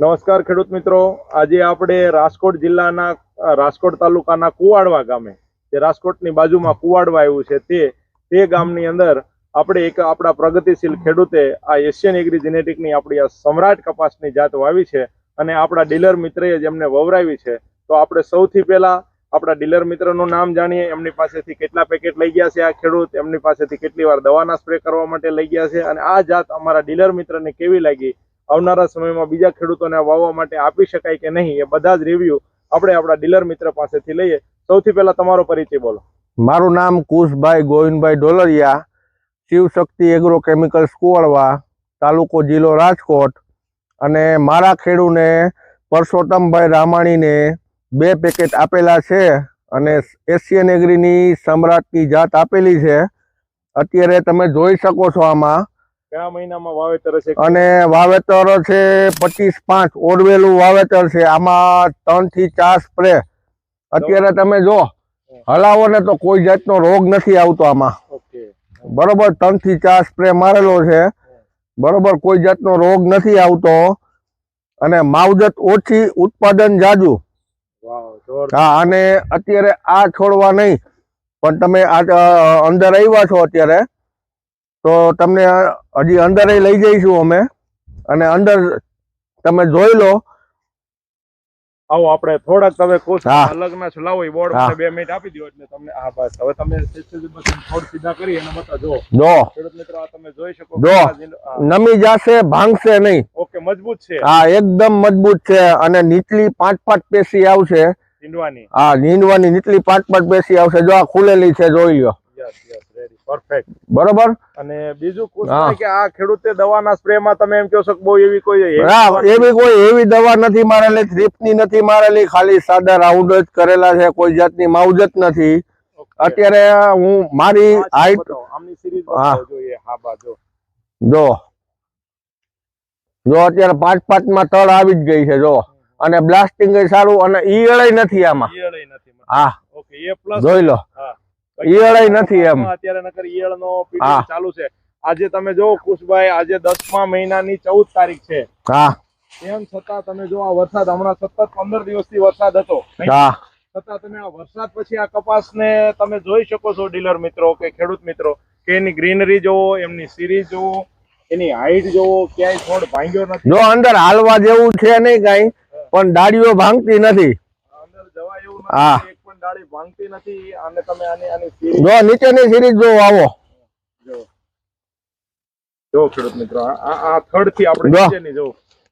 નમસ્કાર ખેડૂત મિત્રો. આજે આપણે રાજકોટ જિલ્લાના રાજકોટ તાલુકાના કુવાડવા ગામે, જે રાજકોટની બાજુમાં કુવાડવા આવ્યું છે, તે તે ગામની અંદર આપણે એક આપણા પ્રગતિશીલ ખેડૂતે આ એશિયન એગ્રી જેનેટિકની આપણી આ સમ્રાટ કપાસની જાત વાવી છે અને આપણા ડીલર મિત્રએ જેમને વવરાવી છે. તો આપણે સૌથી પહેલા આપણા ડીલર મિત્રનું નામ જાણીએ. એમની પાસેથી કેટલા પેકેટ લઈ ગયા છે આ ખેડૂત? એમની પાસેથી કેટલી વાર દવાના સ્પ્રે કરવા માટે લઈ ગયા છે? અને આ જાત અમારા ડીલર મિત્રને કેવી લાગી? આવનારા સમયમાં બીજા ખેડૂતોને વાવવા માટે આપી શકાય કે નહીં એ બધા જ રિવ્યુ આપણે આપણા ડીલર મિત્ર પાસેથી લઈએ. સૌથી પહેલા તમારો પરિચય બોલો. મારું નામ કુશભાઈ ગોવિંદભાઈ ડોલરિયા શિવશક્તિ એગ્રો કેમિકલ્સ કુવાડવા, તાલુકો જિલ્લો રાજકોટ, અને મારા ખેડૂને પરસોત્તમભાઈ રામાણીને બે પેકેટ આપેલા છે અને એશિયન એગ્રીની સમ્રાટની જાત આપેલી છે. અત્યારે તમે જોઈ શકો છો આમાં કયા મહિનામાં વાવેતર છે અને વાવેતર છે પચીસ પાંચ ઓરવેલું વાવેતર છે. આમાં ત્રણથી ચાર સ્પ્રે. અત્યારે તમે જો હલાવો ને તો કોઈ જાતનો રોગ નથી આવતો આમાં. બરોબર ત્રણથી ચાર સ્પ્રે મારેલો છે. બરોબર કોઈ જાતનો રોગ નથી આવતો. અને માવજત ઓછી ઉત્પાદન જાજુ. હા અને અત્યારે આ છોડવા નહીં. પણ તમે આ અંદર આવ્યા છો અત્યારે. તો તમને હજી અંદર લઈ જઈશું અમે. અને અંદર તમે જોઈ લો. આવો આપણે થોડાક તમે ખુશ હા. અલગના છો એ બોર્ડ મને બે મિનિટ આપી દો એટલે તમને હા બસ. હવે તમે થોડ સીધા કરી અને બતા જો જો. ખેડૂત મિત્રો આ તમે જોઈ શકો જો. નમી જશે ભાંગશે નહીં. ઓકે મજબૂત છે. હા એકદમ મજબૂત છે અને નીચલી પાંચ પાંચ પેશી આવશે. નીંદવાની હા નીંદવાની નીચલી પાંચ પાંચ પેશી આવશે. જો આ ખુલેલી છે જોઈ લો. પરફેક્ટ બરોબર? અને બીજું પૂછવું કે આ ખેડૂતે દવાના સ્પ્રે માં તમે એમ કહો છો કે બહુ એવી કોઈ હા એવી કોઈ એવી દવા નથી મારેલી થ્રીપની નથી મારેલી ખાલી સાદા રાઉન્ડ જ કરેલા છે કોઈ જાતની માવજત નથી. અત્યારે હું મારી હાઈટ આમની સિરીઝ હા. જોઈએ હા બા જો. જો. જો અત્યારે પાંચ પાંચમાં તળ આવી જ ગઈ છે જો. અને બ્લાસ્ટિંગ સારું અને ઈયળય નથી આમાં. નથી હા. ઓકે જોઈ લો. હા. ઈયળય નથી એમ. અત્યારે નકર ઈયળ નો ચાલુ છે. આજે તમે જો કુશભાઈ આજે દસમા મહિનાની ચૌદ તારીખ છે. હા. તેમ છતાં તમે જો આ વરસાદ હમણાં સતત પંદર દિવસથી વરસાદ હતો હા. છતાં તમે આ વરસાદ પછી આ કપાસને તમે જોઈ શકો છો ડીલર મિત્રો કે ખેડૂત મિત્રો કે એની ગ્રીનરી જોવો એમની સિરીઝ જોવો એની હાઈટ જોવો ક્યાંય છોડ ભાંગ્યો નથી. જો અંદર હાલવા જેવું છે નહીં કઈ પણ ડાળીઓ ભાંગતી નથી. અંદર જવા એવું. નથી ડાળી ભાંગતી નથી અને તમે આની આની જો નીચેની સિરીઝ જો આવો. જો. જો ખેડૂત મિત્રો આ આ- થર્ડ થડથી આપણે. નીચેની જો.